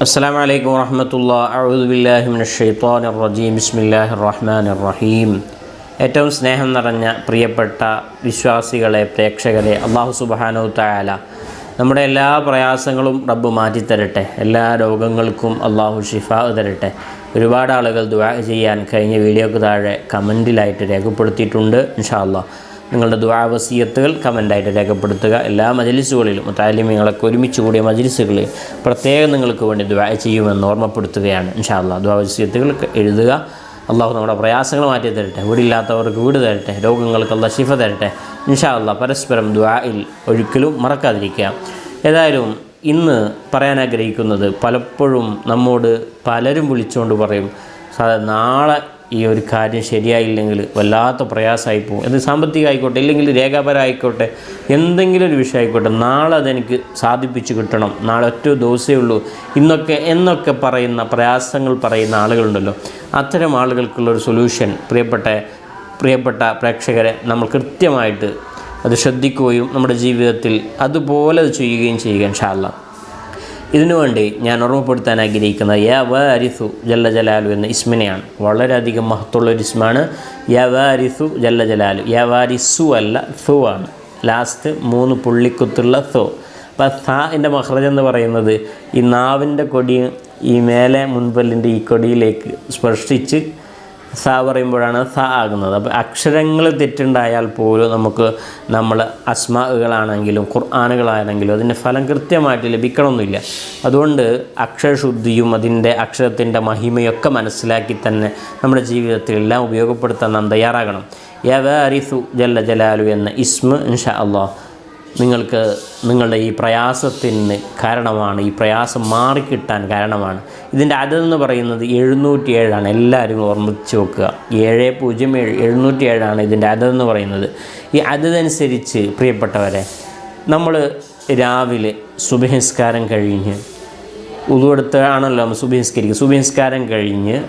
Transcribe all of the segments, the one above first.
السلام عليكم ورحمة الله أعوذ بالله من الشيطان الرجيم بسم الله الرحمن الرحيم ഏറ്റവും സ്നേഹം നിറഞ്ഞ പ്രിയപ്പെട്ട വിശ്വാസികളെ പ്രേക്ഷകരെ അള്ളാഹു സുബാനു തായാല നമ്മുടെ എല്ലാ പ്രയാസങ്ങളും റബ്ബ് മാറ്റിത്തരട്ടെ എല്ലാ രോഗങ്ങൾക്കും അള്ളാഹു ഷിഫ തരട്ടെ ഒരുപാട് ആളുകൾ ദുആ ചെയ്യാൻ കഴിഞ്ഞ വീഡിയോക്ക് താഴെ കമൻറ്റിലായിട്ട് രേഖപ്പെടുത്തിയിട്ടുണ്ട് ഇൻഷാ അള്ളാഹ് നിങ്ങളുടെ ദ്വാവസീയത്തുകൾ കമന്റായിട്ട് രേഖപ്പെടുത്തുക. എല്ലാ മജലിസുകളിലും താലിമ്യങ്ങളൊക്കെ ഒരുമിച്ച് കൂടിയ മജലിസുകളിൽ പ്രത്യേകം നിങ്ങൾക്ക് വേണ്ടി ദ്വാ ചെയ്യുമെന്ന് ഓർമ്മപ്പെടുത്തുകയാണ്. ഇൻഷാല്ല ദ്വാവസീയത്തുകൾ എഴുതുക. അള്ളാഹു നമ്മുടെ പ്രയാസങ്ങൾ മാറ്റി തരട്ടെ വീടില്ലാത്തവർക്ക് വീട് തരട്ടെ രോഗങ്ങൾക്കുള്ള ശിഫ തരട്ടെ. ഇൻഷാ അല്ല പരസ്പരം ദ്വായിൽ ഒരിക്കലും മറക്കാതിരിക്കുക. ഏതായാലും ഇന്ന് പറയാൻ ആഗ്രഹിക്കുന്നത് പലപ്പോഴും നമ്മോട് പലരും വിളിച്ചുകൊണ്ട് പറയും നാളെ ഈ ഒരു കാര്യം ശരിയായില്ലെങ്കിൽ വല്ലാത്ത പ്രയാസമായി പോകും അത് സാമ്പത്തിക ആയിക്കോട്ടെ ഇല്ലെങ്കിൽ രേഖാപരമായിക്കോട്ടെ എന്തെങ്കിലും ഒരു വിഷയം ആയിക്കോട്ടെ നാളെ അതെനിക്ക് സാധിപ്പിച്ചു കിട്ടണം. നാളെ ഒറ്റ ദിവസമേ ഉള്ളൂ. ഇന്നൊക്കെ എന്നൊക്കെ പറയുന്ന പ്രയാസങ്ങൾ പറയുന്ന ആളുകളുണ്ടല്ലോ. അത്തരം ആളുകൾക്കുള്ളൊരു സൊല്യൂഷൻ പ്രിയപ്പെട്ട പ്രിയപ്പെട്ട പ്രേക്ഷകരെ നമ്മൾ കൃത്യമായിട്ട് അത് ശ്രദ്ധിക്കുകയും നമ്മുടെ ജീവിതത്തിൽ അതുപോലെ അത് ചെയ്യുകയും ചെയ്യുക ഇൻഷാല്ല ഇതിനു വേണ്ടി ഞാൻ ഓർമ്മപ്പെടുത്താൻ ആഗ്രഹിക്കുന്ന യ വാരിസു ജല്ല ജലാലു എന്ന ഇസ്മിനെയാണ്. വളരെയധികം മഹത്വമുള്ള ഒരു ഇസ്മാണ്. യ വാരിസു ജല്ല ജലാലു. യ വാരിസു അല്ല സു ആണ്. ലാസ്റ്റ് മൂന്ന് പുള്ളിക്കുത്തുള്ള സോ. അപ്പം സാ എന്റെ മഹ്റജ് എന്ന് പറയുന്നത് ഈ നാവിന്റെ കൊടി ഈ മേലെ മുൻപല്ലിന്റെ ഈ കൊടിയിലേക്ക് സ്പർശിച്ച് സ പറയുമ്പോഴാണ് സ ആകുന്നത്. അപ്പോൾ അക്ഷരങ്ങൾ തെറ്റുണ്ടായാൽ പോലും നമുക്ക് നമ്മൾ അസ്മാകളാണെങ്കിലും ഖുർആാനുകളാണെങ്കിലും അതിന്റെ ഫലം കൃത്യമായിട്ട് ലഭിക്കണമെന്നില്ല അതുകൊണ്ട് അക്ഷരശുദ്ധിയും അതിന്റെ അക്ഷരത്തിന്റെ മഹിമയൊക്കെ മനസ്സിലാക്കി തന്നെ നമ്മുടെ ജീവിതത്തിൽ എല്ലാം ഉപയോഗപ്പെടുത്താൻ നാം തയ്യാറാകണം. യവാരിസു ജല്ല ജലാലു എന്ന ഇസ്മ ഇൻഷാ അള്ളാഹ്. നിങ്ങൾക്ക് നിങ്ങളുടെ ഈ പ്രയാസത്തിന് കാരണമാണ് ഈ പ്രയാസം മാറിക്കിട്ടാൻ കാരണമാണ്. ഇതിന്റെ അതെന്ന് പറയുന്നത് എഴുന്നൂറ്റി ഏഴാണ് എല്ലാവരും ഓർമ്മിച്ച് വെക്കുക. ഏഴ് പൂജ്യം ഏഴ് എഴുന്നൂറ്റി ഏഴാണ് ഇതിന്റെ അതെന്ന് പറയുന്നത്. ഈ അതനുസരിച്ച് പ്രിയപ്പെട്ടവരെ നമ്മൾ രാവിലെ സുബഹിസ്കാരം കഴിഞ്ഞ് ഉതുവെടുത്താണല്ലോ നമ്മൾ സുബഹിസ്കരിക്കുക. സുബഹിസ്കാരം കഴിഞ്ഞ്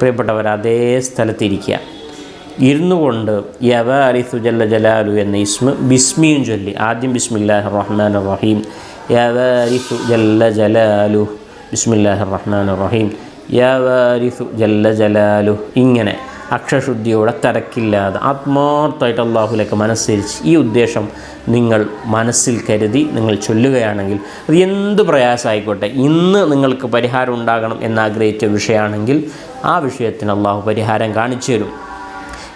പ്രിയപ്പെട്ടവർ അതേ സ്ഥലത്തിരിക്കുക ഇരുന്നു കൊണ്ട് യവ അലിസു ജല്ല ജലാലു എന്ന ഇസ്മ ബിസ്മിയും ചൊല്ലി. ആദ്യം ബിസ്മില്ലാഹി റഹ്മാൻ റഹീം യവ അലിസു ജല്ല ജലാലു. ബിസ്മില്ലാഹി റഹ്മാൻ റഹീം യവ അലിസു ജല്ല ജലാലു. ഇങ്ങനെ അക്ഷരശുദ്ധിയോടെ തിരക്കില്ലാതെ ആത്മാർത്ഥമായിട്ട് അള്ളാഹുലേക്ക് മനസ്സരിച്ച് ഈ ഉദ്ദേശം നിങ്ങൾ മനസ്സിൽ കരുതി നിങ്ങൾ ചൊല്ലുകയാണെങ്കിൽ അത് എന്ത് പ്രയാസമായിക്കോട്ടെ. ഇന്ന് നിങ്ങൾക്ക് പരിഹാരം ഉണ്ടാകണം എന്നാഗ്രഹിച്ച വിഷയമാണെങ്കിൽ ആ വിഷയത്തിന് അള്ളാഹു പരിഹാരം കാണിച്ചു തരും.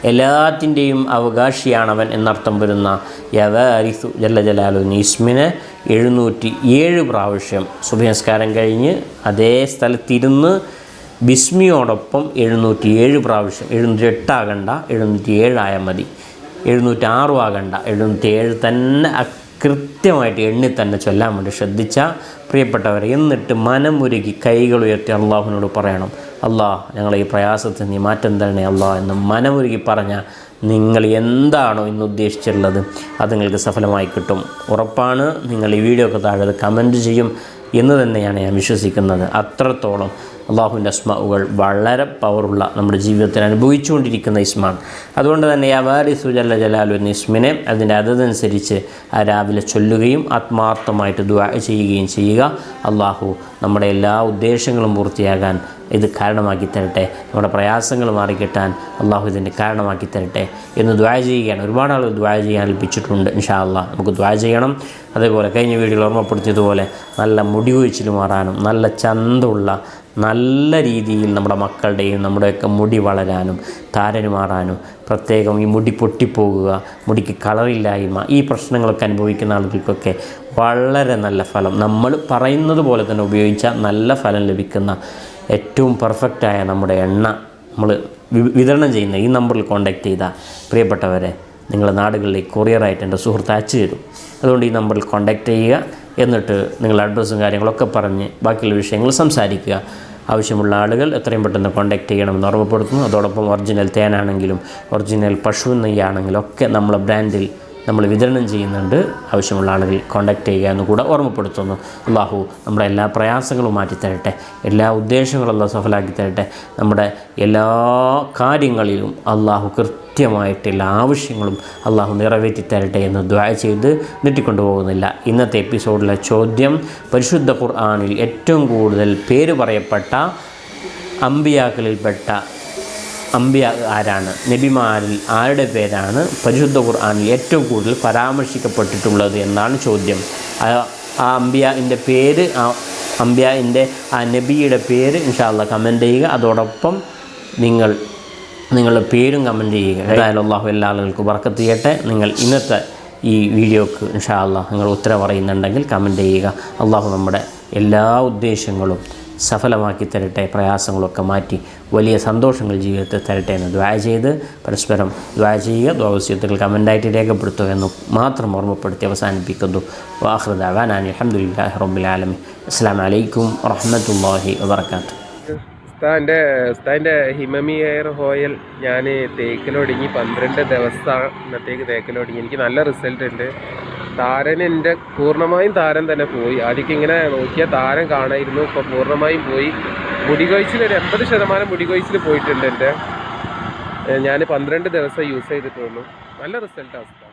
എല്ലാത്തിന്റെയും അവകാശിയാണവൻ എന്നർത്ഥം വരുന്ന യവാരിസു ജല്ല ജലാലു ഇസ്മിനെ എഴുന്നൂറ്റി ഏഴ് പ്രാവശ്യം സുഭനസ്കാരം കഴിഞ്ഞ് അതേ സ്ഥലത്തിരുന്ന് ബിസ്മിയോടൊപ്പം എഴുന്നൂറ്റി ഏഴ് പ്രാവശ്യം. എഴുന്നൂറ്റി എട്ടാകണ്ട എഴുന്നൂറ്റി ഏഴായാൽ മതി. എഴുന്നൂറ്റി ആറും ആകണ്ട എഴുന്നൂറ്റി ഏഴ് തന്നെ കൃത്യമായിട്ട് എണ്ണി തന്നെ ചൊല്ലാൻ വേണ്ടി ശ്രദ്ധിച്ച പ്രിയപ്പെട്ടവരെ എന്നിട്ട് മനമുരുകി കൈകൾ ഉയർത്തി അള്ളാഹുവിനോട് പറയണം. അള്ളാഹ് ഞങ്ങളെ ഈ പ്രയാസത്തിൽ നീ മാറ്റം തരണേ അള്ളാഹ് എന്ന് മനമൊരുക്കി പറഞ്ഞ നിങ്ങൾ എന്താണോ ഇന്ന് ഉദ്ദേശിച്ചിട്ടുള്ളത് അത് നിങ്ങൾക്ക് സഫലമായി കിട്ടും. ഉറപ്പാണ് നിങ്ങൾ ഈ വീഡിയോ ഒക്കെ താഴെ കമന്റ് ചെയ്യും എന്ന് തന്നെയാണ് ഞാൻ വിശ്വസിക്കുന്നത്. അത്രത്തോളം അള്ളാഹുവിന്റെ അസ്മാവുകൾ വളരെ പവറുള്ള നമ്മുടെ ജീവിതത്തിൽ അനുഭവിച്ചുകൊണ്ടിരിക്കുന്ന ഇസ്മാണ്. അതുകൊണ്ട് തന്നെ യവാരി സുജല്ല ജലാലു എന്ന ഇസ്മിനെ അതിന്റെ അതതനുസരിച്ച് ആ രാവിലെ ചൊല്ലുകയും ആത്മാർത്ഥമായിട്ട് ദുആ ചെയ്യുകയും ചെയ്യുക. അള്ളാഹു നമ്മുടെ എല്ലാ ഉദ്ദേശങ്ങളും പൂർത്തിയാകാൻ ഇത് കാരണമാക്കി തരട്ടെ. നമ്മുടെ പ്രയാസങ്ങൾ മാറിക്കിട്ടാൻ അള്ളാഹു ഇതിന്റെ കാരണമാക്കി തരട്ടെ എന്ന് ദ്വായ ചെയ്യുകയാണ്. ഒരുപാട് ആളുകൾ ദ്വായ ചെയ്യാൻ ഏൽപ്പിച്ചിട്ടുണ്ട് ഇൻഷാ അള്ളാഹ് നമുക്ക് ദ്വായ ചെയ്യണം. അതേപോലെ കഴിഞ്ഞ വീഡിയോയിൽ ഓർമ്മപ്പെടുത്തിയതുപോലെ നല്ല മുടി കൊഴിച്ചിൽ മാറാനും നല്ല ചന്തമുള്ള നല്ല രീതിയിൽ നമ്മുടെ മക്കളുടെയും നമ്മുടെയൊക്കെ മുടി വളരാനും താരന് മാറാനും പ്രത്യേകം ഈ മുടി പൊട്ടിപ്പോകുക മുടിക്ക് കളറില്ലായ്മ ഈ പ്രശ്നങ്ങളൊക്കെ അനുഭവിക്കുന്ന ആളുകൾക്കൊക്കെ വളരെ നല്ല ഫലം. നമ്മൾ പറയുന്നത് പോലെ തന്നെ ഉപയോഗിച്ചാൽ നല്ല ഫലം ലഭിക്കുന്ന ഏറ്റവും പെർഫെക്റ്റായ നമ്മുടെ എണ്ണ നമ്മൾ വിതരണം ചെയ്യുന്ന ഈ നമ്പറിൽ കോൺടാക്ട് ചെയ്താൽ പ്രിയപ്പെട്ടവരെ നിങ്ങളുടെ നാടുകളിലേക്ക് കൊറിയറായിട്ട് എന്റെ സുഹൃത്ത് അയച്ചു തരും. അതുകൊണ്ട് ഈ നമ്പറിൽ കോൺടാക്റ്റ് ചെയ്യുക. എന്നിട്ട് നിങ്ങളുടെ അഡ്രസ്സും കാര്യങ്ങളൊക്കെ പറഞ്ഞ് ബാക്കിയുള്ള വിഷയങ്ങൾ സംസാരിക്കുക. ആവശ്യമുള്ള ആളുകൾ എത്രയും പെട്ടെന്ന് കോൺടാക്റ്റ് ചെയ്യണമെന്ന് ഓർമ്മപ്പെടുത്തുന്നു അതോടൊപ്പം ഒറിജിനൽ തേനാണെങ്കിലും ഒറിജിനൽ പശു നെയ്യാണെങ്കിലും ഒക്കെ നമ്മളെ ബ്രാൻഡിൽ നമ്മൾ വിതരണം ചെയ്യുന്നുണ്ട്. ആവശ്യമുള്ള ആളുകൾ കോൺടാക്റ്റ് ചെയ്യുക എന്ന് കൂടെ ഓർമ്മപ്പെടുത്തുന്നു. അള്ളാഹു നമ്മുടെ എല്ലാ പ്രയാസങ്ങളും മാറ്റിത്തരട്ടെ. എല്ലാ ഉദ്ദേശങ്ങളും അള്ളാഹു സഫലാക്കി തരട്ടെ നമ്മുടെ എല്ലാ കാര്യങ്ങളിലും അള്ളാഹു കൃത്യമായിട്ട് എല്ലാ ആവശ്യങ്ങളും അള്ളാഹു നിറവേറ്റി തരട്ടെ എന്ന് ദ്വാ ചെയ്ത് നീട്ടിക്കൊണ്ടു പോകുന്നില്ല ഇന്നത്തെ എപ്പിസോഡിലെ ചോദ്യം പരിശുദ്ധ ഖുർആാനിൽ ഏറ്റവും കൂടുതൽ പേര് പറയപ്പെട്ട അമ്പിയാക്കളിൽപ്പെട്ട അമ്പിയ ആരാണ്? നബിമാരിൽ ആരുടെ പേരാണ് പരിശുദ്ധ ഖുർആാനിൽ ഏറ്റവും കൂടുതൽ പരാമർശിക്കപ്പെട്ടിട്ടുള്ളത് എന്നാണ് ചോദ്യം. ആ- അമ്പിയാന്റെ പേര് ആ അമ്പിയാന്റെ ആ നബിയുടെ പേര് ഇൻഷാല്ല കമന്റ് ചെയ്യുക. അതോടൊപ്പം നിങ്ങൾ നിങ്ങളുടെ പേരും കമന്റ് ചെയ്യുക. ഏതായാലും അള്ളാഹു എല്ലാ ആളുകൾക്കും ബർക്കത്ത് ചെയ്യട്ടെ നിങ്ങൾ ഇന്നത്തെ ഈ വീഡിയോക്ക് ഇൻഷാ നിങ്ങൾ ഉത്തരം പറയുന്നുണ്ടെങ്കിൽ കമന്റ് ചെയ്യുക. അള്ളാഹു നമ്മുടെ എല്ലാ ഉദ്ദേശങ്ങളും സഫലമാക്കി തരട്ടെ പ്രയാസങ്ങളൊക്കെ മാറ്റി. വലിയ സന്തോഷങ്ങൾ ജീവിതത്തിൽ തരട്ടെ എന്ന് ദ്വായ ചെയ്ത് പരസ്പരം ദ്വായ ചെയ്യുക. ദ്വാവസ്യത്തുകൾ കമന്റായിട്ട് രേഖപ്പെടുത്തുക എന്ന് മാത്രം ഓർമ്മപ്പെടുത്തി അവസാനിപ്പിക്കുന്നു. വാഹൃദാൻ അലഹമുല്ലാ റബ്ബുലാലമി അസ്സാം വലൈക്കും വറഹമത്തല്ലാഹി വാബർക്കാത്തു ഉസ്താന്റെ ഉസ്താന്റെ ഹിമമി എയർ ഹോയൽ ഞാൻ തേക്കിലൊടുങ്ങി പന്ത്രണ്ട് ദിവസത്തേക്ക് തേക്കിലൊടുങ്ങി. എനിക്ക് നല്ല റിസൾട്ട് ഉണ്ട് താരൻ എന്റെ പൂർണമായും താരൻ തന്നെ പോയി. ആദ്യം ഇങ്ങനെ നോക്കിയ താരൻ കാണായിരുന്നു. ഇപ്പോൾ പൂർണമായും പോയി. മുടി കൊഴിച്ചിൽ ഒരു എൺപത് ശതമാനം മുടി കൊഴിച്ചിൽ പോയിട്ടുണ്ട് എന്റെ. ഞാൻ പന്ത്രണ്ട് ദിവസം യൂസ് ചെയ്തിട്ടുള്ളൂ. നല്ല റിസൾട്ടാണ് ഉസ്താദ്.